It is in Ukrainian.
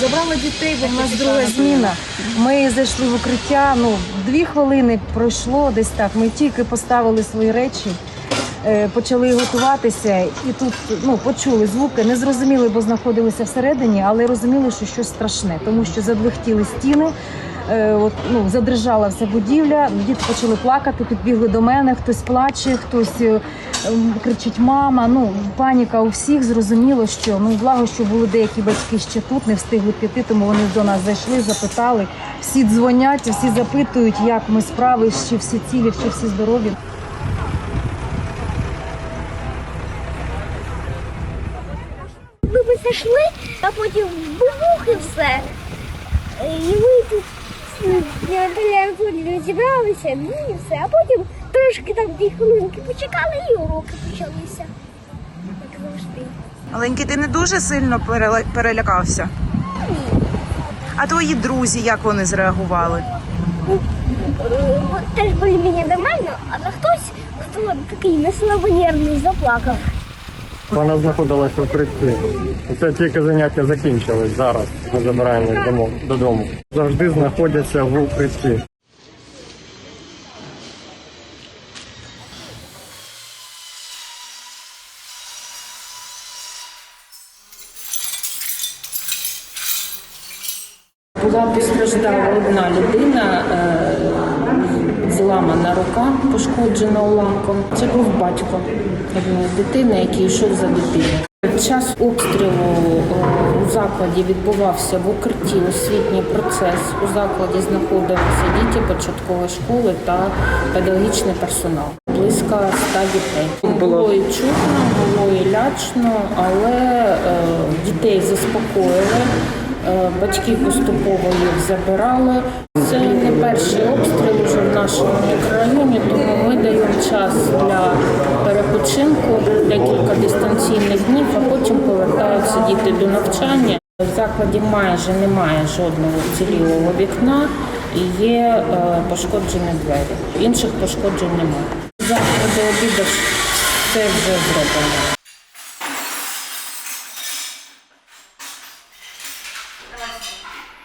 Забрали дітей, бо в нас друга зміна. Ми зайшли в укриття. Ну, дві хвилини пройшло десь так. Ми тільки поставили свої речі, е, почали готуватися, і тут ну, почули звуки. Не зрозуміли, бо знаходилися всередині, але розуміли, що щось страшне, тому що задвихтіли стіни. е, От, ну, задрижала вся будівля, діти почали плакати, підбігли до мене, хтось плаче, хтось е, кричить мама. Ну, паніка у всіх зрозуміло, що ну благо, що були деякі батьки ще тут, не встигли піти, тому вони до нас зайшли, запитали. Всі дзвонять, всі запитують, як ми справи, чи всі цілі, чи всі здорові. Ми би зайшли, а потім бубух і все. І ми тут не зібралися, ну і все. А потім трошки там дві хвилинки почекали і уроки почалися. Як завжди. Маленький, ти не дуже сильно перела- перелякався. А твої друзі, як вони зреагували? Е, Теж більш-менш нормально, але хтось, хто такий неслабонервний, заплакав. Вона знаходилася в укритті. Це тільки заняття закінчились зараз. Ми забираємо їх домо- додому. Завжди знаходяться в укритті. Була постраждала одна людина, е, зламана рука, пошкоджена уламком. Це був батько одної дитини, який йшов за дитиною. Час обстрілу е, у закладі відбувався в укритті освітній процес. У закладі знаходилися діти початкової школи та педагогічний персонал. Близько ста дітей. Було і чутно, було і лячно, але е, дітей заспокоїли. Е, Батьки поступово їх забирали. Це не перший обстріл вже в нашому мікрорайоні, тому ми даємо час для перепочинку, декілька дистанційних днів, а потім повертаються діти до навчання. В закладі майже немає жодного вцілілого вікна і є е, пошкоджені двері. Інших пошкоджень немає. Завтра до обіду все вже зроблено. Thank you.